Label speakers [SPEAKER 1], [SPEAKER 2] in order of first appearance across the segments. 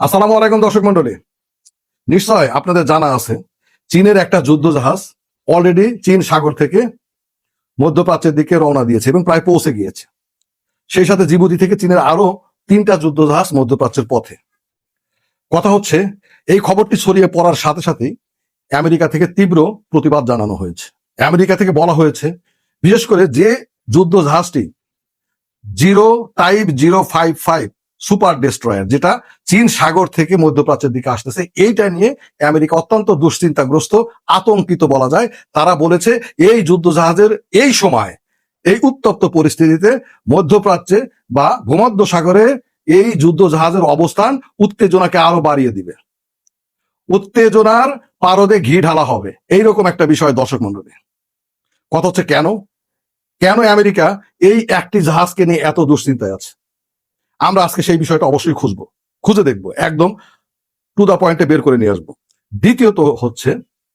[SPEAKER 1] আসসালামু আলাইকুম দর্শক মন্ডলী। নিশ্চয় আপনাদের জানা আছে, চীনের একটা যুদ্ধ জাহাজ অলরেডি চীন সাগর থেকে মধ্যপ্রাচ্যের দিকে রওনা দিয়েছে এবং প্রায় পৌঁছে গিয়েছে। সেই সাথে জিবুতি থেকে চীনের আরও তিনটা যুদ্ধ জাহাজ মধ্যপ্রাচ্যের পথে। কথা হচ্ছে, এই খবরটি ছড়িয়ে পড়ার সাথে সাথেই আমেরিকা থেকে তীব্র প্রতিবাদ জানানো হয়েছে। আমেরিকা থেকে বলা হয়েছে, বিশেষ করে যে যুদ্ধ জাহাজটি zero type zero five five super destroyer, যেটা চীন সাগর থেকে মধ্যপ্রাচ্যের দিকে আসতেছে। এইটা নিয়ে আমেরিকা অত্যন্ত দুশ্চিন্তাগ্রস্ত, আতঙ্কিত বলা যায়। তারা বলেছে, এই যুদ্ধ জাহাজের এই সময়, এই উত্তপ্ত পরিস্থিতিতে মধ্যপ্রাচ্যে বা ভূমধ্য সাগরে এই যুদ্ধ জাহাজের অবস্থান উত্তেজনাকে আরও বাড়িয়ে দিবে। উত্তেজনার পারদে ঘি ঢালা হবে। এইরকম একটা বিষয়, দর্শক মন্ডলী কথা হচ্ছে কেন? কেন আমেরিকা এই একটি জাহাজকে নিয়ে এত দুশ্চিন্তায় আছে? আমরা আজকে সেই বিষয়টা অবশ্যই খুঁজবো। খুঁজে দেখব, একদম টু দা পয়েন্টে বের করে নিয়ে আসব। দ্বিতীয়ত হচ্ছে,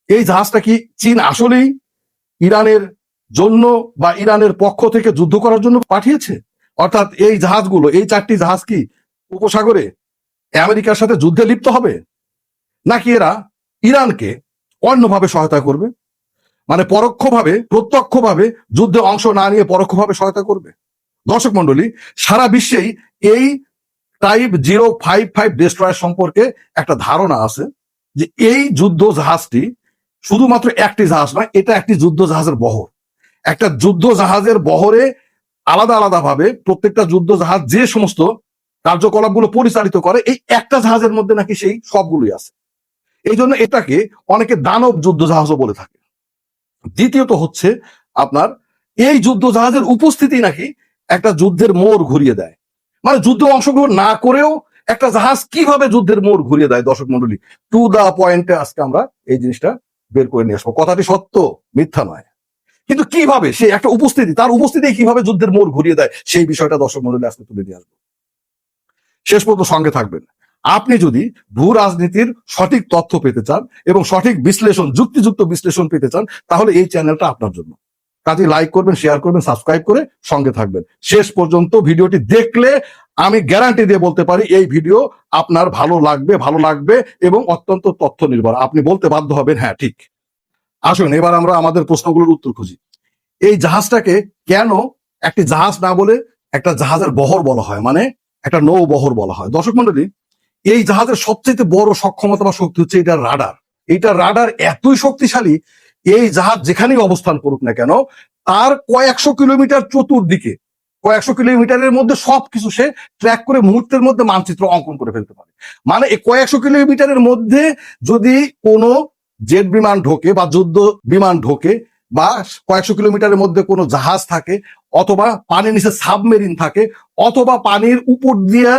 [SPEAKER 1] এই জাহাজটা কি চীন আসলেই ইরানের জন্য বা ইরানের পক্ষ থেকে যুদ্ধ করার জন্য পাঠিয়েছে? অর্থাৎ এই জাহাজগুলো, এই চারটি জাহাজ কি উপসাগরে আমেরিকার সাথে যুদ্ধে লিপ্ত হবে? নাকি এরা ইরানকে অন্যভাবে সহায়তা করবে? মানে পরোক্ষভাবে, প্রত্যক্ষভাবে যুদ্ধে অংশ না নিয়ে পরোক্ষভাবে সহায়তা করবে? দর্শক মন্ডলী, সারা বিশ্বেই এই type zero five five destroyer সম্পর্কে একটা ধারণা আছে যে এই যুদ্ধ জাহাজটি শুধুমাত্র একটি জাহাজ নয়, এটা একটি যুদ্ধ জাহাজের বহর। একটা যুদ্ধ জাহাজের বহরে আলাদা আলাদা ভাবে প্রত্যেকটা যুদ্ধ জাহাজ যে সমস্ত কার্যকলাপগুলো পরিচালিত করে, এই একটা জাহাজের মধ্যে নাকি সেই সবগুলোই আছে। এই জন্য এটাকে অনেকে দানব যুদ্ধ জাহাজও বলে থাকে। দ্বিতীয়ত হচ্ছে আপনার এই যুদ্ধ জাহাজের উপস্থিতি নাকি একটা যুদ্ধের মোড় ঘুরিয়ে দেয়। মানে যুদ্ধ অংশগ্রহণ না করেও একটা জাহাজ কীভাবে যুদ্ধের মোড় ঘুরিয়ে দেয় দর্শক মন্ডলী টু দা পয়েন্টে আজকে আমরা এই জিনিসটা বের করে নিয়ে আসব। কথাটি সত্য, মিথ্যা নয়। কিন্তু কীভাবে সে একটা উপস্থিতি, তার উপস্থিতি কীভাবে যুদ্ধের মোড় ঘুরিয়ে দেয় সেই বিষয়টা দর্শক মন্ডলী আজকে তুলে নিয়ে আসব। শেষ পর্যন্ত সঙ্গে থাকবেন। আপনি যদি ভূ রাজনীতির সঠিক তথ্য পেতে চান এবং সঠিক বিশ্লেষণ, যুক্তিযুক্ত বিশ্লেষণ পেতে চান, তাহলে এই চ্যানেলটা আপনার জন্য। কাজে লাইক করবেন শেয়ার করবেন সাবস্ক্রাইব করে সঙ্গে থাকবেন। শেষ পর্যন্ত ভিডিওটি দেখলে আমি গ্যারান্টি দিয়ে বলতে পারি, এই ভিডিও আপনার ভালো লাগবে ভালো লাগবে এবং অত্যন্ত তথ্য নির্ভর আপনি বলতে বাধ্য হবেন হ্যাঁ ঠিক। আসুন, এবার আমরা আমাদের প্রশ্নগুলোর উত্তর খুঁজি। এই জাহাজটাকে কেন একটি জাহাজ না বলে একটা জাহাজের বহর বলা হয়? মানে একটা নৌ বহর বলা হয়। দর্শক মন্ডলী, এই জাহাজের সবচেয়ে বড় সক্ষমতা বা শক্তি হচ্ছে এটা রাডার। এইটা রাডার এতই শক্তিশালী এই জাহাজ যেখানেই অবস্থান করুক না কেন, তার কয়েকশো কিলোমিটার চতুর্দিকে, কয়েকশো কিলোমিটারের মধ্যে সবকিছু সে ট্র্যাক করে মুহূর্তের মধ্যে মানচিত্র অঙ্কন করে ফেলতে পারে। মানে এই কয়েকশো কিলোমিটারের মধ্যে যদি কোনো জেট বিমান ঢোকে বা যুদ্ধ বিমান ঢোকে বা কয়েকশো কিলোমিটারের মধ্যে কোনো জাহাজ থাকে, অথবা পানির নিচে সাবমেরিন থাকে, অথবা পানির উপর দিয়ে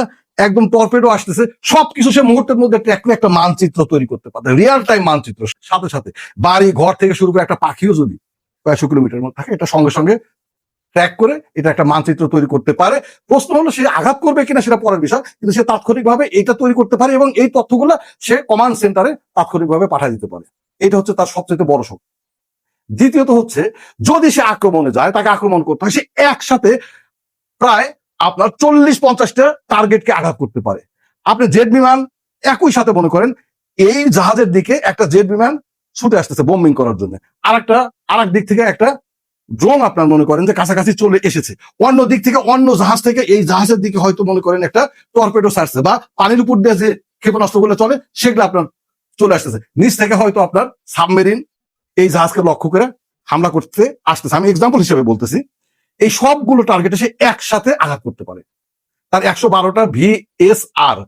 [SPEAKER 1] একদম টর্পেডো আসতেছে, সবকিছু সে মুহূর্তের মধ্যে ট্র্যাক করে একটা মানচিত্র তৈরি করতে পারে রিয়াল টাইম মানচিত্র। সাথে সাথে বাড়ি, ঘর থেকে শুরু করে একটা পাখিও যদি কয়েকশো কিলোমিটার মধ্যে থাকে, এটা সঙ্গে সঙ্গে ট্র্যাক করে এটা একটা মানচিত্র তৈরি করতে পারে। প্রশ্ন হলো, সে আঘাত করবে কিনা সেটা পরের বিষয়, কিন্তু সে তাৎক্ষণিকভাবে এটা তৈরি করতে পারে এবং এই তথ্যগুলো সে কমান্ড সেন্টারে তাৎক্ষণিকভাবে পাঠিয়ে দিতে পারে। এটা হচ্ছে তার সবচেয়ে বড় শক্তি। দ্বিতীয়ত হচ্ছে, যদি সে আক্রমণে যায়, তাকে আক্রমণ করতে হয়, সে একসাথে প্রায় আপনার চল্লিশ পঞ্চাশটা টার্গেটকে আঘাত করতে পারে। আপনি জেট বিমান একই সাথে মনে করেন, এই জাহাজের দিকে একটা জেট বিমান ছুটে আসতেছে বোম্বিং করার জন্য। আর একটা আর দিক থেকে একটা ড্রোন আপনার মনে করেন যে কাছাকাছি চলে এসেছে। অন্য দিক থেকে অন্য জাহাজ থেকে এই জাহাজের দিকে হয়তো মনে করেন একটা টর্পেডো ছাড়ছে বা পানির উপর দিয়ে যে ক্ষেপণাস্ত্রগুলো চলে, সেগুলো আপনার চলে আসতেছে। নিচ থেকে হয়তো আপনার সাবমেরিন এই জাহাজকে লক্ষ্য করে হামলা করতে আসতেছে। আমি এক্সাম্পল হিসেবে বলতেছি। এই সবগুলো টার্গেটে সে একসাথে আঘাত করতে পারে। তার একশো বারোটা ভিএসআর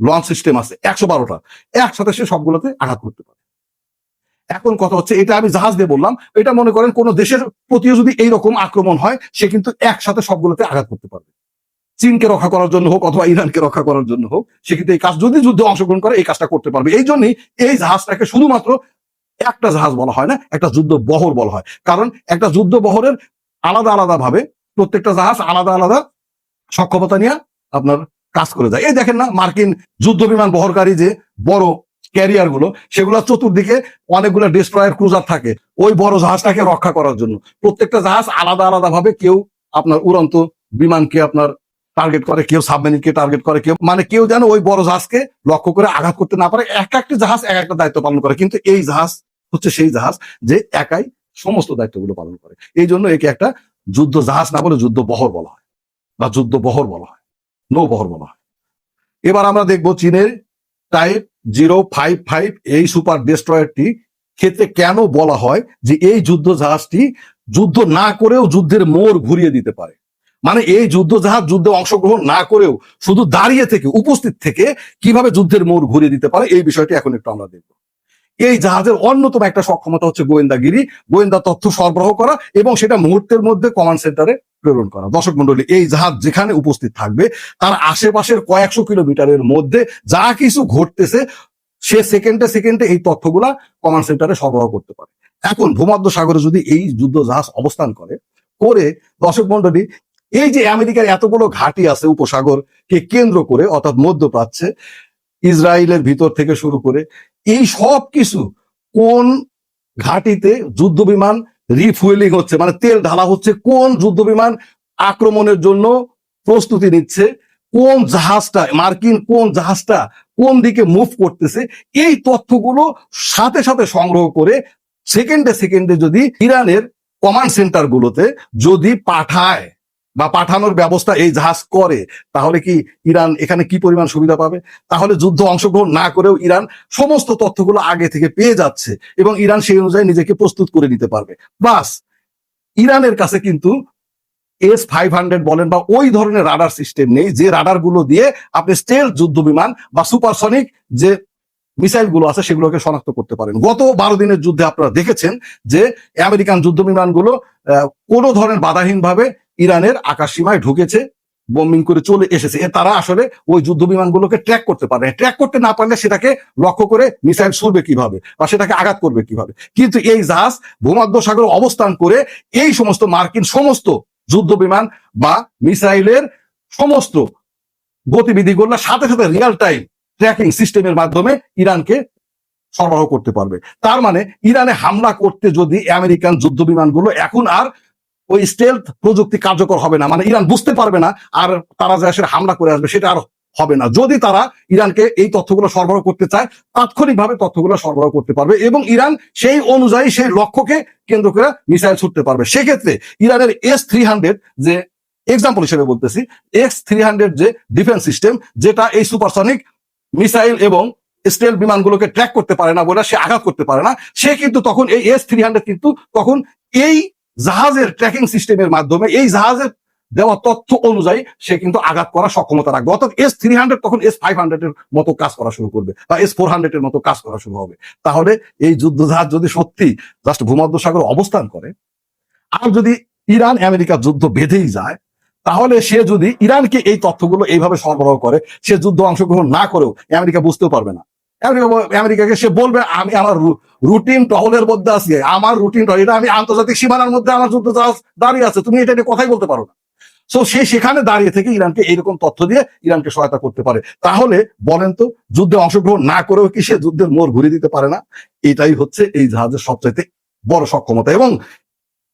[SPEAKER 1] লঞ্চ সিস্টেম আছে, একশো বারোটা। একসাথে সে সবগুলোতে আঘাত করতে পারে। এখন কথা হচ্ছে, এটা আমি জাহাজ দিয়ে বললাম, এটা মনে করেন কোন দেশের প্রতিও যদি এইরকম আক্রমণ হয়, সে কিন্তু একসাথে সবগুলোতে আঘাত করতে পারবে। চীনকে রক্ষা করার জন্য হোক অথবা ইরানকে রক্ষা করার জন্য হোক, সে কিন্তু এই কাজ, যদি যুদ্ধে অংশগ্রহণ করে, এই কাজটা করতে পারবে। এই জন্যই এই জাহাজটাকে শুধুমাত্র একটা জাহাজ বলা হয় না, একটা যুদ্ধ বহর বলা হয়। কারণ একটা যুদ্ধ বহরের আলাদা আলাদা ভাবে প্রত্যেকটা জাহাজ আলাদা আলাদা সক্ষমতা নিয়ে আপনার কাজ করে যায়। এই দেখেন না, মার্কিন যুদ্ধ বিমান বহরকারী যে বড় ক্যারিয়ারগুলো, সেগুলো চতুর্দিকে অনেকগুলো ডিস্ট্রয়ার ক্রুজার থাকে। ওই বড় জাহাজটাকে রক্ষা করার জন্য। প্রত্যেকটা জাহাজ আলাদা আলাদা ভাবে কেউ আপনার উড়ন্ত বিমানকে আপনার টার্গেট করে, কেউ সাবমেরিনকে টার্গেট করে, কেউ মানে কেউ যেন ওই বড় জাহাজকে লক্ষ্য করে আঘাত করতে না পারে। এক একটা জাহাজ এক একটা দায়িত্ব পালন করে। কিন্তু এই জাহাজ হচ্ছে সেই জাহাজ যে একাই সমস্ত দায়িত্বগুলো পালন করে। এই জন্য একে একটা যুদ্ধ জাহাজ না বলে যুদ্ধ বহর বলা হয় বা যুদ্ধ বহর বলা হয় নৌবহর বলা হয়। এবার আমরা দেখব চীনের টাইপ জিরো ফাইভ ফাইভ এই সুপার ডেস্ট্রয়ারটি ক্ষেত্রে কেন বলা হয় যে এই যুদ্ধ জাহাজটি যুদ্ধ না করেও যুদ্ধের মোড় ঘুরিয়ে দিতে পারে? মানে এই যুদ্ধ জাহাজ যুদ্ধে অংশগ্রহণ না করেও শুধু দাঁড়িয়ে থেকে, উপস্থিত থেকে কীভাবে যুদ্ধের মোড় ঘুরিয়ে দিতে পারে? এই বিষয়টি এখন একটু আমরা দেখব। এই জাহাজের অন্যতম একটা সক্ষমতা হচ্ছে গোয়েন্দাগিরি, গোয়েন্দা তথ্য সরবরাহ করা এবং সেটা মুহূর্তের মধ্যে কমান্ড সেন্টারে প্রেরণ করা। দর্শক মন্ডলী এই জাহাজ যেখানে উপস্থিত থাকবে, তার আশেপাশের কয়েকশো কিলোমিটারের মধ্যে যা কিছু ঘটতেছে, সে সেকেন্ডে সেকেন্ডে এই তথ্যগুলা কমান্ড সেন্টারে সরবরাহ করতে পারে। এখন ভূমধ্য সাগরে যদি এই যুদ্ধ জাহাজ অবস্থান করে করে দর্শক মন্ডলী এই যে আমেরিকার এতগুলো ঘাঁটি আছে উপসাগরকে কেন্দ্র করে, অর্থাৎ মধ্যপ্রাচ্যে, ইসরায়েলের ভিতর থেকে শুরু করে এই সব কিছু কোন ঘাঁটিতে যুদ্ধ বিমান রিফুয়েলিং হচ্ছে? মানে তেল ঢালা হচ্ছে, কোন যুদ্ধ বিমান আক্রমণের জন্য প্রস্তুতি নিচ্ছে? কোন জাহাজটা, মার্কিন কোন জাহাজটা কোন দিকে মুভ করতেছে? এই তথ্যগুলো সাথে সাথে সংগ্রহ করে সেকেন্ডে সেকেন্ডে যদি ইরানের কমান্ড সেন্টার গুলোতে যদি পাঠায়। বা পাঠানোর ব্যবস্থা এই জাহাজ করে, তাহলে কি ইরান এখানে কি পরিমাণ সুবিধা পাবে? তাহলে যুদ্ধ অংশগ্রহণ না করেও ইরান সমস্ত তথ্যগুলো আগে থেকে পেয়ে যাচ্ছে এবং ইরান সেই অনুযায়ী নিজেকে প্রস্তুত করে নিতে পারবে। বাস, ইরানের কাছে কিন্তু এস ফাইভ হান্ড্রেড বলেন বা ওই ধরনের রাডার সিস্টেম নেই, যে রাডারগুলো দিয়ে আপনি স্টেল যুদ্ধ বিমান বা সুপারসনিক যে মিসাইলগুলো আছে সেগুলোকে শনাক্ত করতে পারেন। গত বারো দিনের যুদ্ধে আপনারা দেখেছেন যে আমেরিকান যুদ্ধ বিমানগুলো কোনো ধরনের বাধাহীন ভাবে ইরানের আকাশ সীমায় ঢুকেছে বোম্বিং করে চলে এসেছে। তারা আসলে ওই যুদ্ধ বিমানগুলোকে ট্র্যাক করতে পারে ট্র্যাক করতে না পারলে সেটাকে লক্ষ্য করে মিসাইল ছুড়বে কীভাবে বা সেটাকে আঘাত করবে কীভাবে? কিন্তু এই জাহাজ ভূমধ্য সাগরে অবস্থান করে এই সমস্ত মার্কিন সমস্ত যুদ্ধ বিমান বা মিসাইলের সমস্ত গতিবিধিগুলো সাথে সাথে রিয়েল টাইম ট্র্যাকিং সিস্টেমের মাধ্যমে ইরানকে সরবরাহ করতে পারবে। তার মানে ইরানে হামলা করতে যদি আমেরিকান যুদ্ধ বিমানগুলো এখন আর ওই স্টেলথ প্রযুক্তি কার্যকর হবে না। মানে ইরান বুঝতে পারবে না আর তারা যে আসলে হামলা করে আসবে, সেটা আর হবে না। যদি তারা ইরানকে এই তথ্যগুলো সরবরাহ করতে চায়, তাৎক্ষণিকভাবে তথ্যগুলো সরবরাহ করতে পারবে এবং ইরান সেই অনুযায়ী সেই লক্ষ্যকে কেন্দ্র করে মিসাইল ছুটতে পারবে। সেক্ষেত্রে ইরানের এস থ্রি হান্ড্রেড যে এক্সাম্পল হিসেবে বলতেছি এক্স থ্রি হান্ড্রেড যে ডিফেন্স সিস্টেম যেটা এই সুপারসনিক মিসাইল এবং স্টেল বিমানগুলোকে ট্র্যাক করতে পারে না বলে সে আঘাত করতে পারে না, সে কিন্তু তখন এই এস থ্রি হান্ড্রেড কিন্তু তখন এই জাহাজের ট্র্যাকিং সিস্টেমের মাধ্যমে এই জাহাজের দেওয়া তথ্য অনুযায়ী সে কিন্তু আঘাত করার সক্ষমতা রাখবে। অর্থাৎ এস থ্রি হান্ড্রেড তখন এস ফাইভ হান্ড্রেড এর মতো কাজ করা শুরু করবে বা এস ফোর হান্ড্রেড এর মতো কাজ করা শুরু হবে। তাহলে এই যুদ্ধ জাহাজ যদি সত্যি জাস্ট ভূমধ্য সাগর অবস্থান করে, আর যদি ইরান আমেরিকা যুদ্ধ বেঁধেই যায়, তাহলে সে যদি ইরানকে এই তথ্যগুলো এইভাবে সরবরাহ করে, সে যুদ্ধ অংশগ্রহণ না করেও আমেরিকা বুঝতেও পারবে না। আমেরিকাকে সে বলবে, আমি আমার রুটিন টহলের মধ্যে আছি, আমার রুটিন টহল, এটা আমি আন্তর্জাতিক সীমানার মধ্যে আমার যুদ্ধ জাহাজ দাঁড়িয়ে আছে, তুমি এটা নিয়ে কথাই বলতে পারো না। সো সে সেখানে দাঁড়িয়ে থেকে ইরানকে এইরকম তথ্য দিয়ে ইরানকে সহায়তা করতে পারে। তাহলে বলেন তো, যুদ্ধে অংশগ্রহণ না করেও কি সে যুদ্ধের মোড় ঘুরিয়ে দিতে পারে না? এটাই হচ্ছে এই জাহাজের সবচাইতে বড় সক্ষমতা। এবং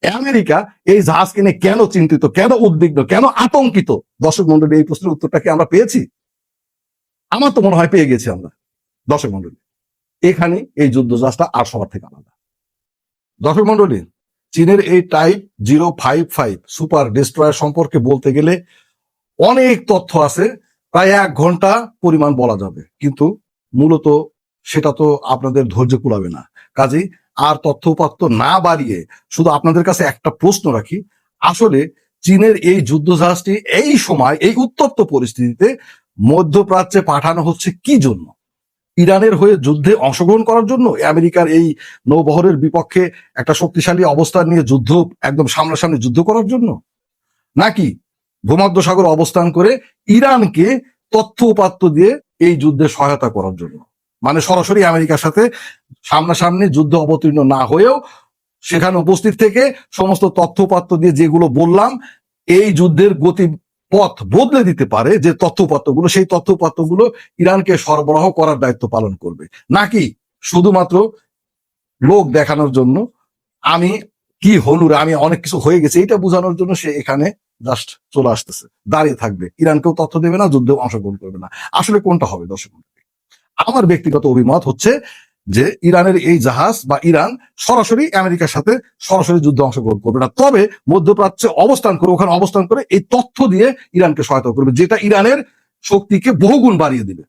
[SPEAKER 1] আমেরিকা এই জাহাজকে নিয়ে কেন চিন্তিত, কেন উদ্বিগ্ন, কেন আতঙ্কিত? দর্শক মন্ডলী এই প্রশ্নের উত্তরটা কি আমরা পেয়েছি? আমার তো মনে হয় পেয়ে গেছি আমরা। দর্শক মন্ডলী, এখানে এই যুদ্ধ জাহাজটা আর সবার থেকে আলাদা। দর্শক মন্ডলী, চীনের এই type zero five five super destroyer সম্পর্কে বলতে গেলে অনেক তথ্য আছে, প্রায় এক ঘণ্টা পরিমাণ বলা যাবে। কিন্তু মূলত সেটা তো আপনাদের ধৈর্য কুলাবে না। কাজেই আর তথ্য উপাত্ত না বাড়িয়ে শুধু আপনাদের কাছে একটা প্রশ্ন রাখি, আসলে চীনের এই যুদ্ধ জাহাজটি এই সময়, এই উত্তপ্ত পরিস্থিতিতে মধ্যপ্রাচ্যে পাঠানো হচ্ছে কি জন্য? ইরানের হয়ে যুদ্ধে অংশগ্রহণ করার জন্য আমেরিকার এই নৌবহরের বিপক্ষে একটা শক্তিশালী অবস্থান নিয়ে যুদ্ধ, একদম সামনাসামনি যুদ্ধ করার জন্য? নাকি ভূমধ্য সাগর অবস্থান করে ইরানকে তথ্য উপাত্ত দিয়ে এই যুদ্ধে সহায়তা করার জন্য? মানে সরাসরি আমেরিকার সাথে সামনাসামনি যুদ্ধ অবতীর্ণ না হয়েও সেখানে উপস্থিত থেকে সমস্ত তথ্য উপাত্ত দিয়ে যেগুলো বললাম, এই যুদ্ধের গতি পথ বদলে দিতে পারে যে তথ্য উপাত্তগুলো সেই তথ্য উপাত্তগুলো ইরানকে সরবরাহ করার দায়িত্ব পালন করবে। নাকি শুধুমাত্র লোক দেখানোর জন্য? আমি কি হলুরে আমি অনেক কিছু হয়ে গেছে এটা বোঝানোর জন্য সে এখানে জাস্ট চলে আসতেছে, দাঁড়িয়ে থাকবে। ইরানকেও তথ্য দেবে না যুদ্ধে অংশগ্রহণ করবে না। আসলে কোনটা হবে, দর্শক আমার ব্যক্তিগত অভিমত হচ্ছে যে ইরানের এই জাহাজ বা ইরান সরাসরি আমেরিকার সাথে সরাসরি যুদ্ধ অংশগ্রহণ করবে না। তবে মধ্যপ্রাচ্যে অবস্থান করে, ওখানে অবস্থান করে এই তথ্য দিয়ে ইরানকে সহায়তা করবে, যেটা ইরানের শক্তিকে বহুগুণ বাড়িয়ে দিবে।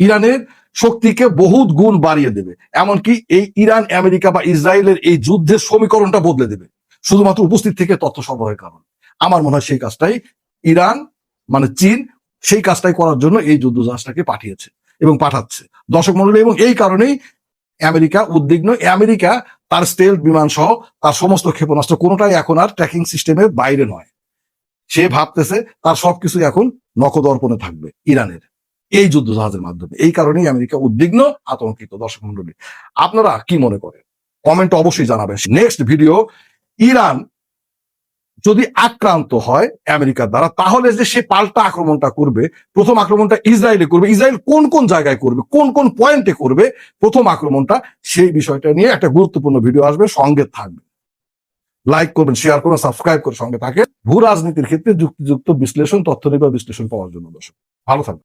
[SPEAKER 1] ইরানের শক্তিকে বহুত গুণ বাড়িয়ে দেবে। এমনকি এই ইরান, আমেরিকা বা ইসরায়েলের এই যুদ্ধের সমীকরণটা বদলে দেবে। শুধুমাত্র উপস্থিত থেকে তথ্য সরবরাহের কারণ। আমার মনে হয় সেই কাজটাই ইরান মানে চীন, সেই কাজটাই করার জন্য এই যুদ্ধ জাহাজটাকে পাঠিয়েছে এবং পাঠাচ্ছে। দর্শক মন্ডলী এবং এই কারণেই আমেরিকা উদ্বিগ্ন। আমেরিকা তার স্টেল বিমান সহ তার সমস্ত ক্ষেপণাস্ত্র কোনোটাই এখন আর ট্র্যাকিং সিস্টেমের বাইরে নয়। সে ভাবতেছে তার সবকিছু এখন নখদর্পণে থাকবে ইরানের এই যুদ্ধ জাহাজের মাধ্যমে। এই কারণেই আমেরিকা উদ্বিগ্ন, আতঙ্কিত। দর্শক মন্ডলী আপনারা কি মনে করেন? কমেন্ট অবশ্যই জানাবেন। নেক্সট ভিডিও, ইরান যদি আক্রান্ত হয় আমেরিকার দ্বারা, তাহলে যে সে পাল্টা আক্রমণটা করবে, প্রথম আক্রমণটা ইসরায়েলে করবে, ইসরায়েল কোন কোন জায়গায় করবে, কোন কোন পয়েন্টে করবে, প্রথম আক্রমণটা সেই বিষয়টা নিয়ে একটা গুরুত্বপূর্ণ ভিডিও আসবে, সঙ্গে থাকবে লাইক করবেন শেয়ার করবেন সাবস্ক্রাইব করে সঙ্গে থাকে ভূ রাজনীতির ক্ষেত্রে যুক্তিযুক্ত বিশ্লেষণ, তথ্য নির্ভর বিশ্লেষণ পাওয়ার জন্য দর্শক। ভালো থাকবেন।